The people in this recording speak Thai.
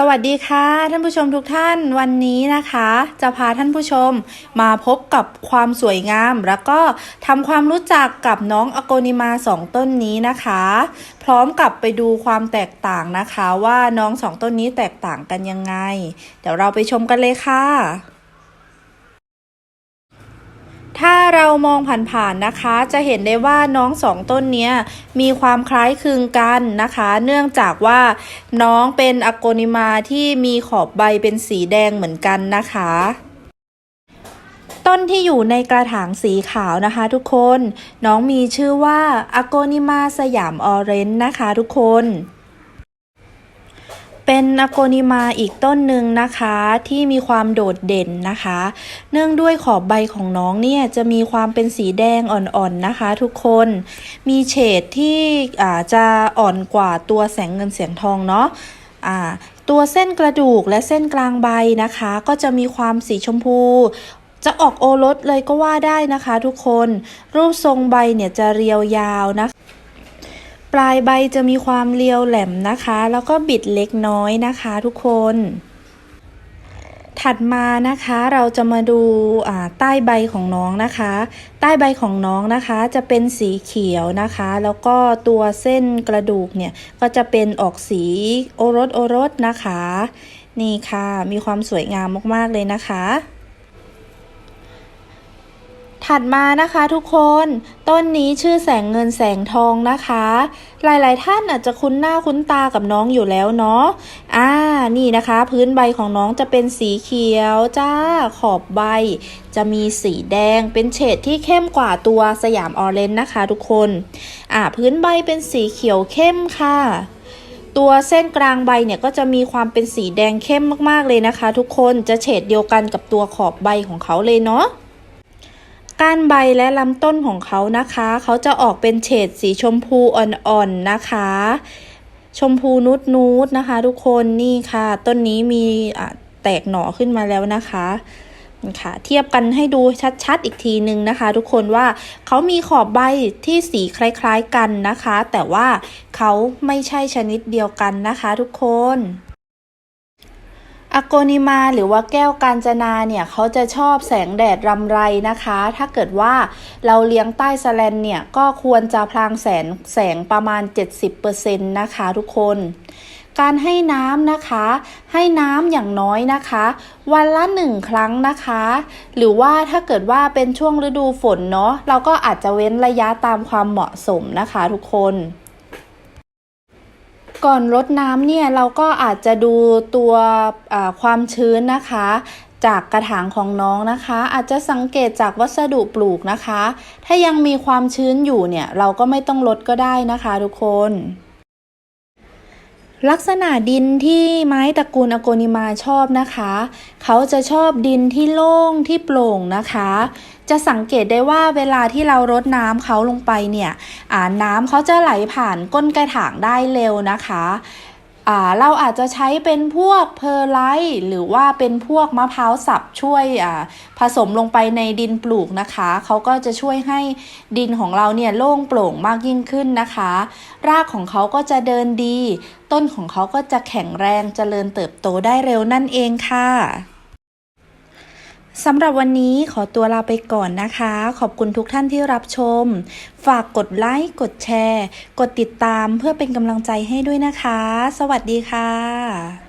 สวัสดีค่ะ ท่านผู้ชมทุกท่านวันนี้นะคะ จะพาท่านผู้ชมมาพบกับความสวยงาม แล้วก็ทำความรู้จักกับน้องอโกนิมาสองต้นนี้นะคะ พร้อมกับไปดูความแตกต่างนะคะ ว่าน้องสองต้นนี้แตกต่างกันยังไง เดี๋ยวเราไปชมกันเลยค่ะ ถ้า เรามองผ่านๆนะคะ จะเห็นได้ว่าน้องสองต้นนี้มีความคล้ายคลึงกันนะคะ เนื่องจากว่าน้องเป็นอโกนิมาที่มีขอบใบเป็นสีแดงเหมือนกันนะคะต้นที่อยู่ในกระถางสีขาวนะคะทุกคน น้องมีชื่อว่าอโกนิมาสยามออเรนจ์นะคะทุกคน เป็นอโกนิมาอีกต้นหนึ่งนะคะที่มีความโดดเด่นนะคะ เนื่องด้วยขอบใบของน้องเนี่ยจะมีความเป็นสีแดงอ่อนๆนะคะทุกคนมีเฉดที่อ่าจะอ่อนกว่าตัวแสงเงินแสงทองเนาะอ่าตัวเส้นกระดูกและเส้นกลางใบนะคะ ก็จะมีความสีชมพูจะออกโอรสเลยก็ว่าได้นะคะทุกคน รูปทรงใบเนี่ยจะเรียวยาวนะคะ ปลายใบจะมีความเรียวแหลมนะคะ แล้วก็บิดเล็กน้อยนะคะทุกคน ถัดมานะคะเราจะมาดูใต้ใบของน้องนะคะ ใต้ใบของน้องนะคะจะเป็นสีเขียวนะคะ แล้วก็ตัวเส้นกระดูกเนี่ยก็จะเป็นออกสีโอรสโอรสนะคะ นี่ค่ะ มีความสวยงามมากๆเลยนะคะ ถัดมานะคะทุกคนต้นนี้ชื่อแสงเงินแสงทองนะคะ หลายๆท่านอาจจะคุ้นหน้าคุ้นตากับน้องอยู่แล้วเนาะอ่านี่นะคะ พื้นใบของน้องจะเป็นสีเขียวจ้าขอบใบ จะมีสีแดงเป็นเฉดที่เข้มกว่าตัวสยามออเรนจ์นะคะ ทุกคนอ่าพื้นใบเป็นสีเขียวเข้มค่ะตัวเส้นกลางใบเนี่ยก็จะมีความเป็นสีแดงเข้มมากๆเลยนะคะ ทุกคนจะเฉดเดียวกันกับตัวขอบใบของเขาเลยเนาะ ก้านใบและลำต้นของเขานะคะ เขาจะออกเป็นเฉดสีชมพูอ่อนๆนะคะ ชมพูนุดนูดๆนะคะ ทุกคนนี่ค่ะ ต้นนี้มีแตกหน่อขึ้นมาแล้วนะคะนี่ค่ะ เทียบกันให้ดูชัดๆอีกทีหนึ่งนะคะ ทุกคนว่าเขามีขอบใบที่สีคล้ายๆกันนะคะ แต่ว่าเขาไม่ใช่ชนิดเดียวกันนะคะ ทุกคน อโกนิมาหรือว่าแก้วกาญจนาเนี่ยเขาจะชอบแสงแดดรำไรนะคะ ถ้าเกิดว่าเราเลี้ยงใต้สแลนเนี่ยก็ควรจะพลางแสงแสงประมาณ 70%นะคะทุกคนการให้น้ำนะคะ ให้น้ำอย่างน้อยนะคะ วันละหนึ่งครั้งนะคะ หรือว่าถ้าเกิดว่าเป็นช่วงฤดูฝนเนาะเราก็อาจจะเว้นระยะตามความเหมาะสมนะคะทุกคน ก่อนรดน้ำเนี่ยเราก็อาจจะดูตัวความชื้นนะคะ จากกระถางของน้องนะคะ อาจจะสังเกตจากวัสดุปลูกนะคะ ถ้ายังมีความชื้นอยู่เนี่ยเราก็ไม่ต้องลดก็ได้นะคะทุกคน ลักษณะดินที่ไม้ตระกูลอโกนิมาชอบนะคะ เขาจะชอบดินที่โล่งที่โปร่งนะคะ จะสังเกตได้ว่าเวลาที่เรารดน้ำเขาลงไปเนี่ยน้ำเขาจะไหลผ่านก้นกระถางได้เร็วนะคะ เราอาจจะใช้เป็นพวกเพอร์ไลท์หรือว่าเป็นพวกมะพร้าวสับช่วยอ่าผสมลงไปในดินปลูกนะคะ เขาก็จะช่วยให้ดินของเราเนี่ยโล่งโปร่งมากยิ่งขึ้นนะคะ รากของเขาก็จะเดินดี ต้นของเขาก็จะแข็งแรงเจริญเติบโตได้เร็วนั่นเองค่ะ สำหรับวันนี้ขอตัวลาไปก่อนนะคะ ขอบคุณทุกท่านที่รับชม ฝากกดไลค์ กดแชร์ กดติดตามเพื่อเป็นกำลังใจให้ด้วยนะคะ สวัสดีค่ะ